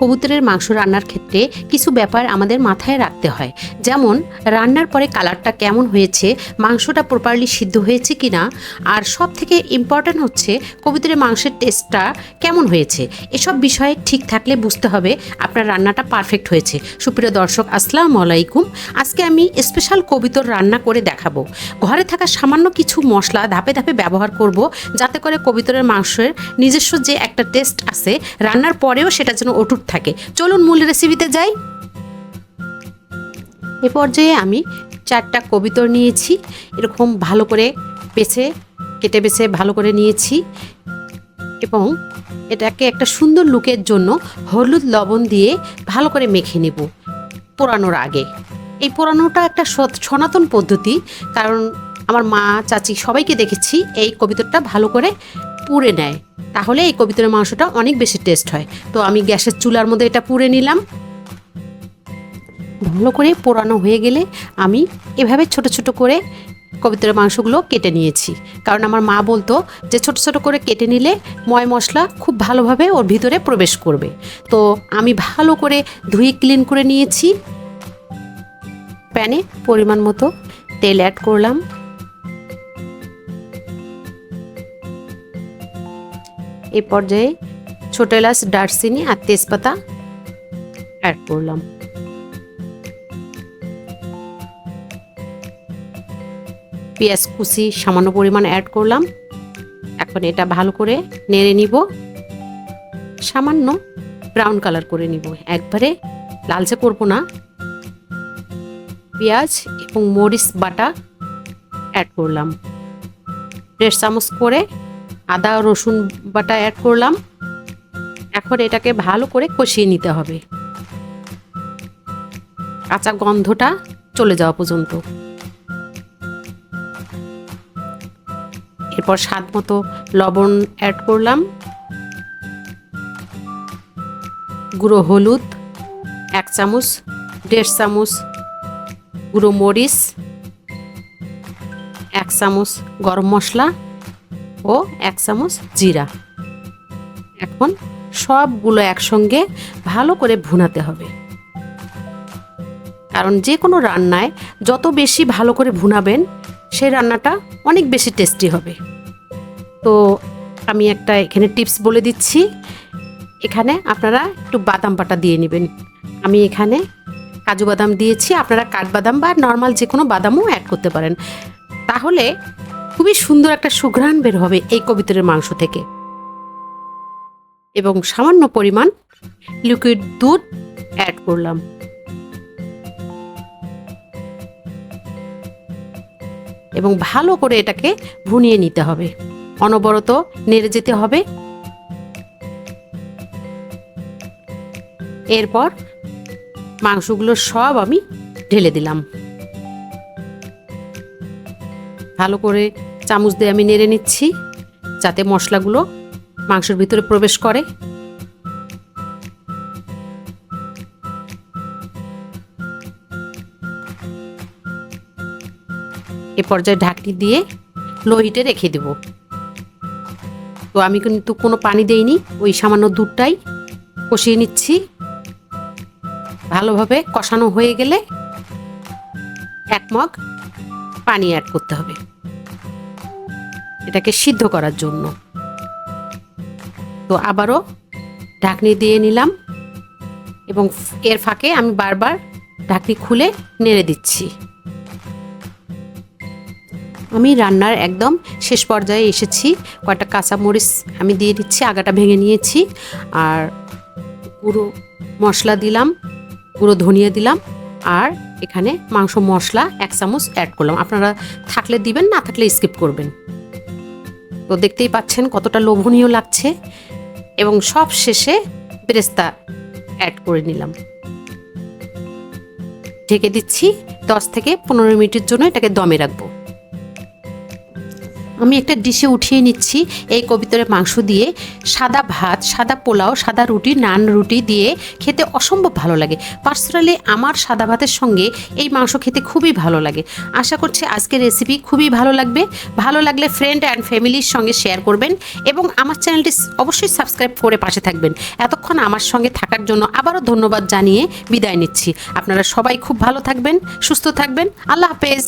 কবুতরের মাংস রান্নার ক্ষেত্রে কিছু ব্যাপার আমাদের মাথায় রাখতে হয়। যেমন, রান্নার পরে কালারটা কেমন হয়েছে, মাংসটা প্রপারলি সিদ্ধ হয়েছে কি না আর সব থেকে ইম্পর্ট্যান্ট হচ্ছে কবুতরের মাংসের টেস্টটা কেমন হয়েছে। এসব বিষয়ে ঠিক থাকলে বুঝতে হবে আপনার রান্নাটা পারফেক্ট হয়েছে। সুপ্রিয় দর্শক, আসসালামু আলাইকুম। আজকে আমি স্পেশাল কবিতর রান্না করে দেখাবো। ঘরে থাকা সামান্য কিছু মশলা ধাপে ধাপে ব্যবহার করব, যাতে করে কবিতরের মাংসের নিজস্ব যে একটা টেস্ট আছে, রান্নার পরেও সেটা যেন অটুট থাকে। চলুন মূল রেসিপিতে যাই। এ পর্যায়ে আমি চারটা কবিতর নিয়েছি। এরকম ভালো করে বেছে, কেটে বেছে ভালো করে নিয়েছি। এবং এটাকে একটা সুন্দর লুকের জন্য হলুদ লবণ দিয়ে ভালো করে মেখে নেব পোড়ানোর আগে। এই পোড়ানোটা একটা সনাতন পদ্ধতি। কারণ আমার মা, চাচি সবাইকে দেখেছি এই কবিতরটা ভালো করে পুড়ে নেয়। তাহলে এই কবিতরের মাংসটা অনেক বেশি টেস্ট হয়। তো আমি গ্যাসের চুলার মধ্যে এটা পুড়ে নিলাম। ভালো করে পোড়ানো হয়ে গেলে আমি এভাবে ছোট ছোট করে কবিতরের মাংসগুলো কেটে নিয়েছি। কারণ আমার মা বলতো যে ছোট ছোট করে কেটে নিলে ময় মশলা খুব ভালোভাবে ওর ভিতরে প্রবেশ করবে। তো আমি ভালো করে ধুয়ে ক্লিন করে নিয়েছি। প্যানে পরিমাণ মতো তেল অ্যাড করলাম। এই পর্যায়ে ছোট এলাচ, দারচিনি আর তেজপাতা অ্যাড করলাম। পেঁয়াজ কুচি সামান্য পরিমাণ অ্যাড করলাম। এখন এটা ভালো করে নেড়ে নিব। সামান্য ব্রাউন কালার করে নিব। একবারে লালচে করব না। পেঁয়াজ এবং মরিচ বাটা অ্যাড করলাম। দেড় চামচ করে আদা, রসুন বাটা অ্যাড করলাম। এখন এটাকে ভালো করে কষিয়ে নিতে হবে। কাঁচা গন্ধটা চলে যাওয়া পর্যন্ত। এরপর স্বাদ মতো লবণ অ্যাড করলাম। গুঁড়ো হলুদ, এক চামচ, দেড় চামচ গুঁড়ো মরিচ, এক চামচ গরম মশলা ও এক চামচ জিরা। এখন সবগুলো একসঙ্গে ভালো করে ভুনাতে হবে। কারণ যে কোনো রান্নায় যত বেশি ভালো করে ভুনাবেন সেই রান্নাটা অনেক বেশি টেস্টি হবে। তো আমি একটা এখানে টিপস বলে দিচ্ছি। এখানে আপনারা একটু বাদাম পাটা দিয়ে নেবেন। আমি এখানে কাজু বাদাম দিয়েছি। আপনারা কাঠবাদাম বা নর্মাল যে কোনো বাদামও অ্যাড করতে পারেন। তাহলে খুবই সুন্দর একটা সুঘ্রাণ বের হবে এই কবিতরের মাংস থেকে। এবং সামান্য পরিমাণ লিকুইড দুধ অ্যাড করলাম। এবং ভালো করে এটাকে ভুনিয়ে নিতে হবে। অনবরত নেড়ে যেতে হবে। এরপর মাংসগুলো সব আমি ঢেলে দিলাম। ভালো করে চামচ দিয়ে আমি নেড়ে নিচ্ছি, যাতে মশলাগুলো মাংসের ভিতরে প্রবেশ করে। এ পর্যায়ে ঢাকনি দিয়ে লো হিটে রেখে দেব। তো আমি কিন্তু কোনো পানি দেইনি, ওই সামান্য দুধটাই কষিয়ে নিচ্ছি। ভালোভাবে কষানো হয়ে গেলে এক মগ পানি অ্যাড করতে হবে। এটাকে সিদ্ধ করার জন্য। তো আবারও ঢাকনি দিয়ে নিলাম এবং এর ফাঁকে আমি বারবার ঢাকনি খুলে নেড়ে দিচ্ছি। আমি রান্নার একদম শেষ পর্যায়ে এসেছি, কয়েকটা কাঁচামরিচ আমি দিয়ে দিচ্ছি, আগাটা ভেঙে নিয়েছি আর গুঁড়ো মশলা দিলাম, গুঁড়ো ধনিয়া দিলাম আর এখানে মাংস মশলা এক চামচ অ্যাড করলাম। আপনারা থাকলে দিবেন, না থাকলে স্কিপ করবেন। তো দেখতেই পাচ্ছেন কতটা লোভনীয় লাগছে। এবং সব শেষে বেরেস্তা অ্যাড করে নিলাম। ঢেকে দিচ্ছি, দশ থেকে পনেরো মিনিটের জন্য এটাকে দমে রাখব। আমি একটা ডিশে উঠিয়ে নিচ্ছি, এই কবিতরের মাংস দিয়ে সাদা ভাত, সাদা পোলাও, সাদা রুটি, নান রুটি দিয়ে খেতে অসম্ভব ভালো লাগে। পার্সোনালি আমার সাদা ভাতের সঙ্গে এই মাংস খেতে খুবই ভালো লাগে। আশা করছি আজকের রেসিপি খুবই ভালো লাগবে। ভালো লাগলে ফ্রেন্ড অ্যান্ড ফ্যামিলির সঙ্গে শেয়ার করবেন এবং আমার চ্যানেলটি অবশ্যই সাবস্ক্রাইব করে পাশে থাকবেন। এতক্ষণ আমার সঙ্গে থাকার জন্য আবারও ধন্যবাদ জানিয়ে বিদায় নিচ্ছি। আপনারা সবাই খুব ভালো থাকবেন, সুস্থ থাকবেন। আল্লাহ হাফেজ।